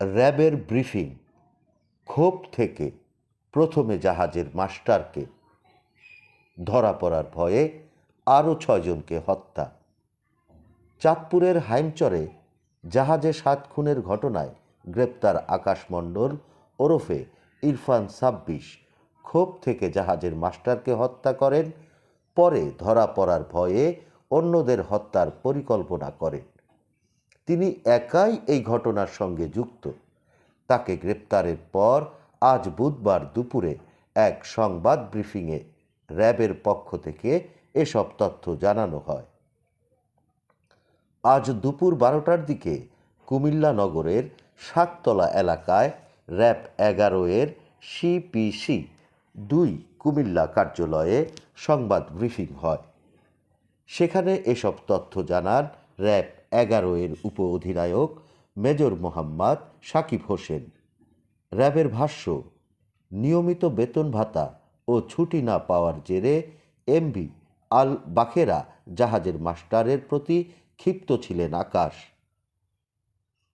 র্যাবের ব্রিফিং ক্ষোভ থেকে প্রথমে জাহাজের মাস্টারকে ধরা পড়ার ভয়ে আরও ছয়জনকে হত্যা। চাঁদপুরের হাইমচরে জাহাজে সাত খুনের ঘটনায় গ্রেপ্তার আকাশ মণ্ডল ওরফে ইরফান সাব্বিশ ক্ষোভ থেকে জাহাজের মাস্টারকে হত্যা করেন, পরে ধরা পড়ার ভয়ে অন্যদের হত্যার পরিকল্পনা করেন। তিনি একাই এই ঘটনার সঙ্গে যুক্ত। তাকে গ্রেপ্তারের পর আজ বুধবার দুপুরে এক সংবাদ ব্রিফিংয়ে র্যাবের পক্ষ থেকে এসব তথ্য জানানো হয়। আজ দুপুর বারোটার দিকে কুমিল্লা নগরের শাকতলা এলাকায় র্যাব এগারো এর সিপিসি দুই কুমিল্লা কার্যালয়ে সংবাদ ব্রিফিং হয়। সেখানে এসব তথ্য জানান র্যাব এগারো এর উপ অধিনায়ক মেজর মোহাম্মদ সাকিব হোসেন। র্যাবের ভাষ্য, নিয়মিত বেতন ভাতা ও ছুটি না পাওয়ার জেরে এমবি আল বাখেরা জাহাজের মাস্টারের প্রতি ক্ষিপ্ত ছিলেন আকাশ।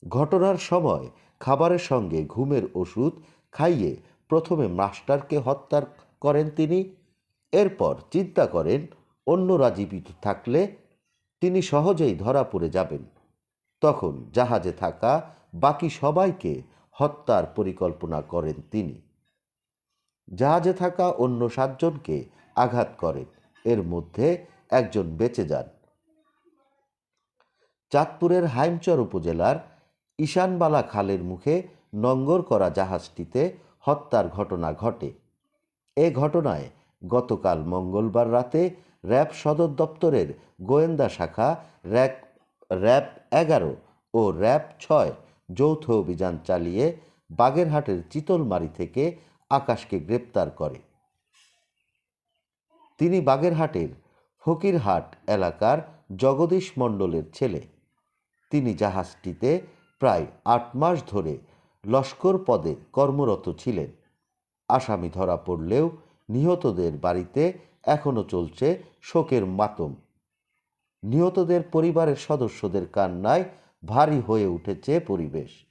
ঘটনার সময় খাবারের সঙ্গে ঘুমের ওষুধ খাইয়ে প্রথমে মাস্টারকে হত্যা করেন তিনি, এরপর চিন্তা করেন অন্য জীবিত থাকলে তিনি সহজেই ধরা পড়ে যাবেন। তখন জাহাজে থাকা বাকি সবাইকে হত্যার পরিকল্পনা করেন তিনি। জাহাজে থাকা অন্য সাতজনকে আঘাত করেন। এর মধ্যে একজন বেঁচে যান। চাঁদপুরের হাইমচর উপজেলার ঈশানবালা খালের মুখে নঙ্গর করা জাহাজটিতে হত্যার ঘটনা ঘটে। এ ঘটনায় গতকাল মঙ্গলবার রাতে র্যাব সদর দপ্তরের গোয়েন্দা শাখা, র্যাক, র্যাব এগারো ও র্যাব ছয় যৌথ অভিযান চালিয়ে বাগেরহাটের চিতলমারি থেকে আকাশকে গ্রেপ্তার করে। তিনি বাগেরহাটের ফকিরহাট এলাকার জগদীশ মণ্ডলের ছেলে। তিনি জাহাজটিতে প্রায় আট মাস ধরে লস্কর পদে কর্মরত ছিলেন। আসামি ধরা পড়লেও নিহতদের বাড়িতে এখনও চলছে শোকের মাতম। নিহতদের পরিবারের সদস্যদের কান্নায় ভারী হয়ে উঠেছে পরিবেশ।